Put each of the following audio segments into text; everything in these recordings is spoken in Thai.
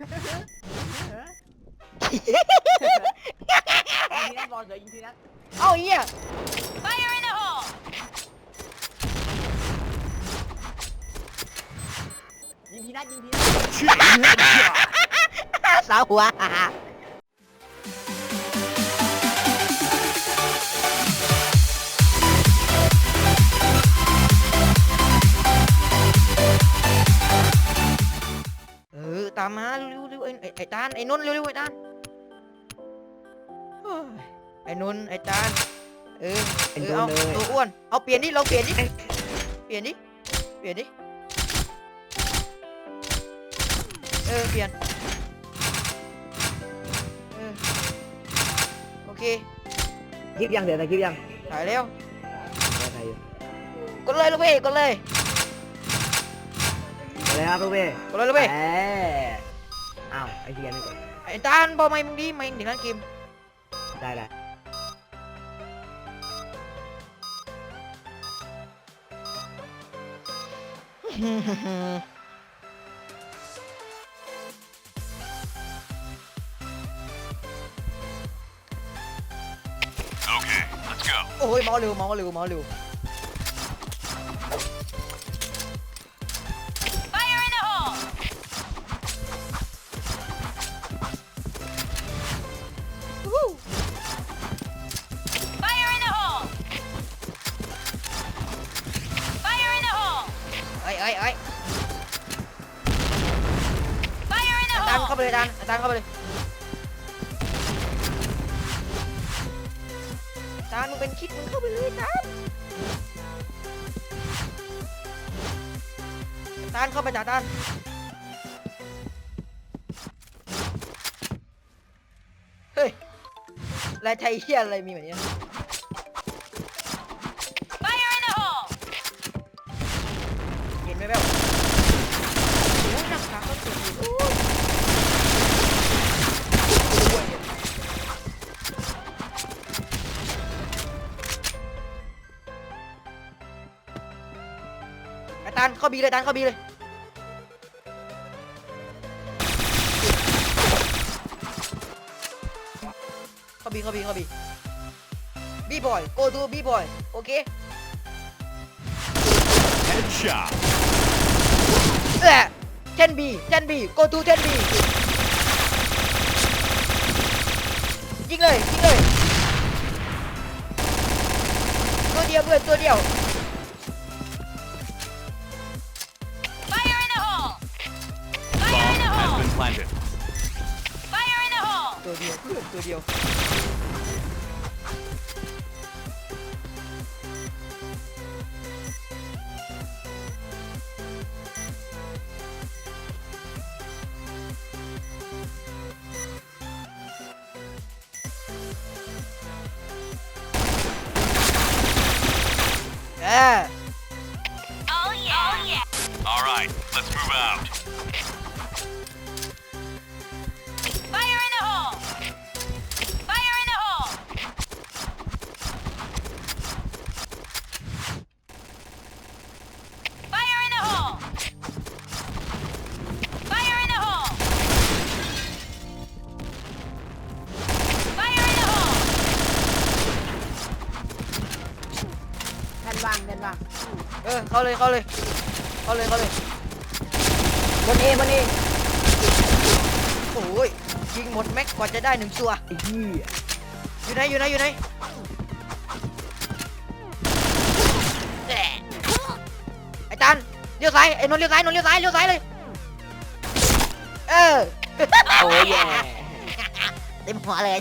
ยิงทีนั้นบอลเสือยิงทีนั้นเอ้าเหี้ย Fire in the hole! ยิงทีนั้นยิงทีนั้นสาวหัว ไอ้ไอ้ไอ้ตานไอ้นนท์เร็วๆไอ้ตานเฮ้ยไอ้นนท์ไอ้ตานเออไอ้เอโดอนเอาเลยตัวอ้วนเอาเปลี่ยนดิลองเปลี่ยนดิเปลี่ยนดิเปลี่ยนดิเออเปลี่ยนเออโอเคคลิปยังเดี๋ยวนะคลิปยังถ่ายแล้วเดี๋ยวถ่ายอยู่กดเลยลูกเว้ยกดเลยเอาเลยครับลูกเว้ยกดเลยลูกเว้ยแหมอ้าว ไอ้เฮียนี่ก่อนไอ้ตานบอกไม่มึงดิไม่ถึงนั้นเกมได้ได้โอ้ยเมาส์เร็วเมาส์เร็วเมาส์เร็วานตานเข้าไปเลยตานมึงเป็นคิดมึงเข้าไปเลยตานตานเข้าไปจ้าตานเฮ้ยลายไทยเฮียอะไรมีแบบนี้ ไอ้ตานเข้าบีเลยตานเข้าบีเลยเข้าบีเข้าบีเข้าบีบีบอย go to บีบอยโอเค Headshot. เอ้เทนบีเทนบี go to เทนบียิงเลยยิงเลยตัวเดียวเพื่อนตัวเดียว ตัวเดียวเพื่อนตัวเดียว เออ Oh yeah! Oh yeah! All right, let's move out. ออเข้าเลยเข้าเลยเข้าเลยเข้าเลยบนเอบนเอโอ้ยยิงหมดแม็กกว่าจะได้หนึ่งตัวไอ้เหี้ยอยู่ไหนอยู่ไหนอยู่ไหนแหม่ไอ้ตันเลี้ยวซ้ายไอ้นนท์เลี้ยวซ้ายนนท์เลี้ยวซ้ายเลี้ยวซ้ายเลยเออโอ้ยแย่เต็มหัวเลย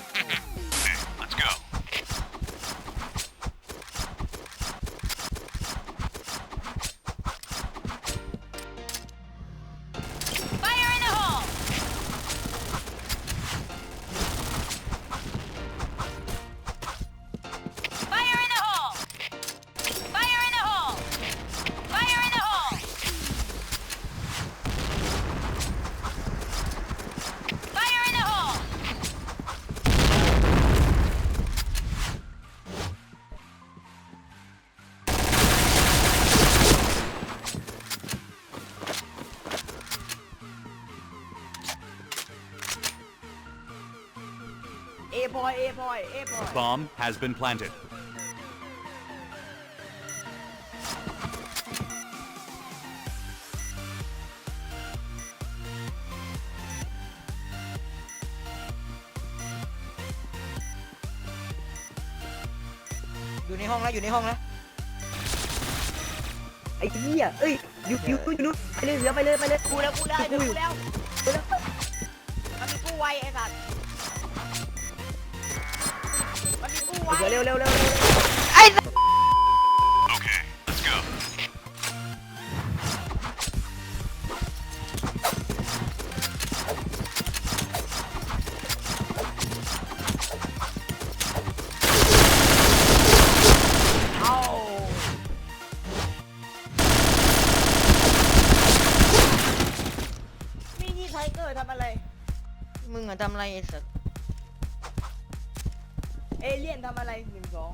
พอยเอพอยเอพอย Bomb has been planted. อยู่ในห้องแล้วอยู่ในห้องแล้วไอ้เหี้ยเอ้ยอยู่อยู่อยู่นู่นไปเลยเหลือไปเลยไปเลยกูแล้วกูได้กูกูอยู่แล้วกูแล้วมันมีกูไวไอ้สัตว์ เหลือเร็วเร็วเร็วเร็วไอ้ Okay, let's go. เอามีนี่ไทเกอร์ทำอะไร มึงอะทำอะไรไอ้สัส เอเลี่ยนทำอะไรหนึ่งสอง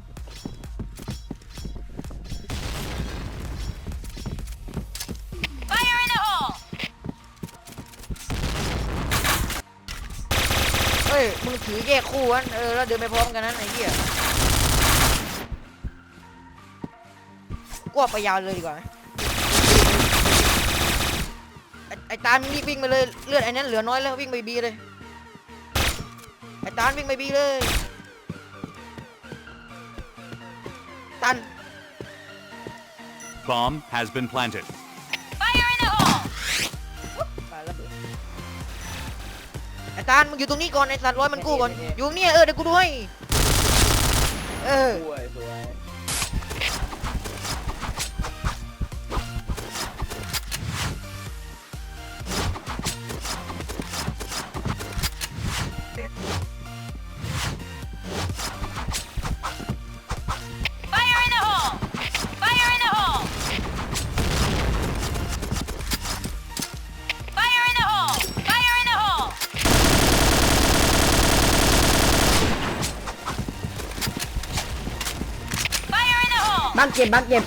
Fire in the hole! เอ้ย มึงถือแยกคู่กันเออ แล้วเดินไปพร้อมกันนั้นไอ้เหี้ยกว่าไปยาวเลยดีกว่าไหมไอ้ไอ้ตาลมึงรีบวิ่งไปเลย เลือดไอ้นั้นเหลือน้อยแล้ววิ่งไปบีเลย ไอ้ตาลวิ่งไปบีเลย ตัน Bomb has been planted. Fire in the hole! ปาระเบิดไอ้ตาลมึงอยู่ตรงนี้ก่อนไอ้สัตว์ร้อยมันกู้ก่อน อยู่เนี่ยเออเดี๋ยวกูด้วย เออ สวยสวย บักเจ็บบักเจ็บ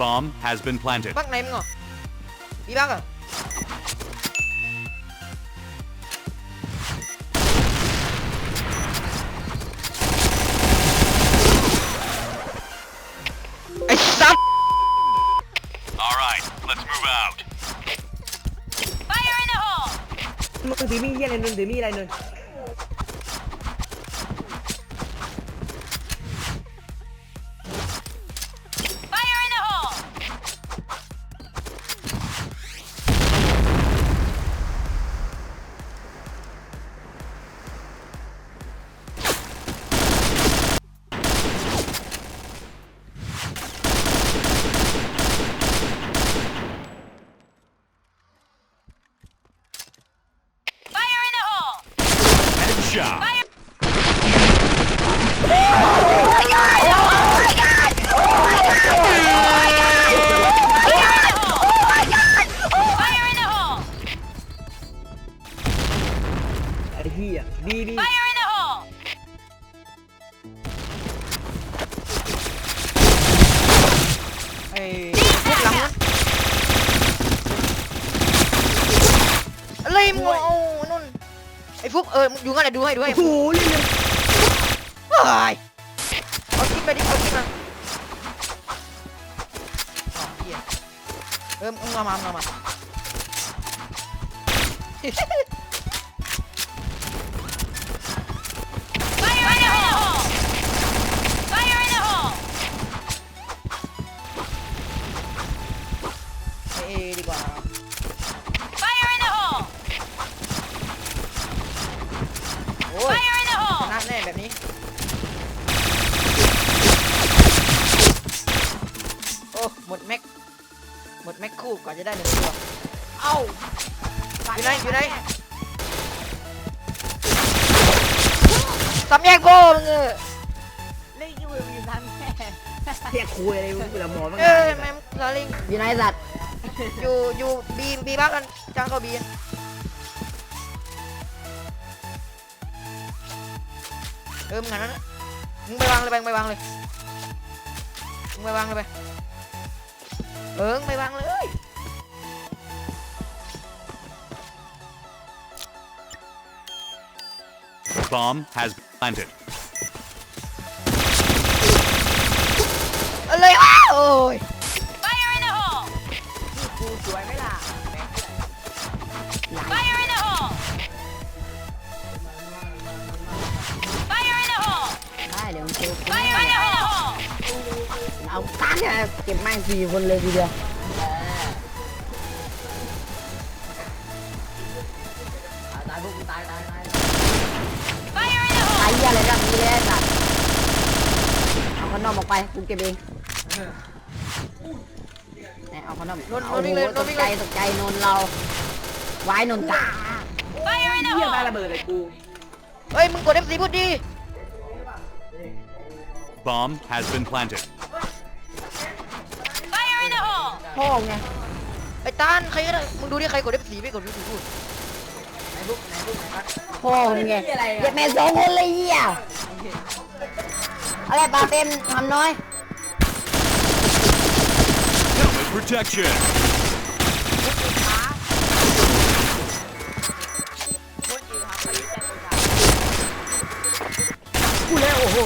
Bomb has been planted. บักไหนมึงอะมีบักอะไอ้สัตว์ All right, let's move out. Fire in the hole! มึงถือมีดเหี้ยอะไรนึงถือมีดอะไรนึง Headshot. Fire in the hole! ไอ้เหี้ยบีบี Fire in the hole! ไอ้พว ไอ้ฟุกเออมึงอยู่งั้นแหละดูให้ดูให้โอ้โหเล่นเลยเฮ้ยเอาทิ้งไปดิเอาทิ้งมาอ๋อเหี้ยเออมึงมามามามา หมดแม็กคู่ก่อนจะได้หนึ่งตัว เอ้าอยู่ไหนอยู่ไหนสามแยกโบมึงเออเล่นยูวีทันแม่เหี้ยคุยอะไรมึงกูละหมอมั้งเออแม่งลาลิงอยู่ไหนสัตว์อยู่อยู่บีบีบ้ากันจ้างเขาบีเออมึงงั้นนะมึงไปวางเลยไปมึงไปวางเลยมึงไปวางเลยไป เอิงไปวางเลยบอม has been planted. อาเลว้โอ้ย Fire in the hole! ดูสวยไหมล่ะ เอาตันเนี่ยเก็บแม่งสี่คนเลยทีเดียวตายพวกกูตายตายตาย Fire in the ตาย hole! เหี้ยอะไรแบบนี้เลยสัตว์เอาขนมออกไปกูเก็บเองเนี่ยเอาขนมนนท์โอ้นนท์วิ่งโหเลยนตนท์กวิ่งใจเลย ตกใจนนท์เราไว้นนท์จ้า Fire in the เหี้ยได้ hole! ระเบิดเลยกู เฮ้ย มึงกด F4 พูดดี Bomb has been planted. พ่อไงไอ้ตานใครก็ได้มึงดูดิใครกด F4 ไม่กด F4 พูดพ่อไงเก็บแม่งสองคนเลยเหี้ยอะไรปลาเต็มทำน้อย Helmet protection. คนอื่นครับไปที่แจนกูทกูเลยโอ้โห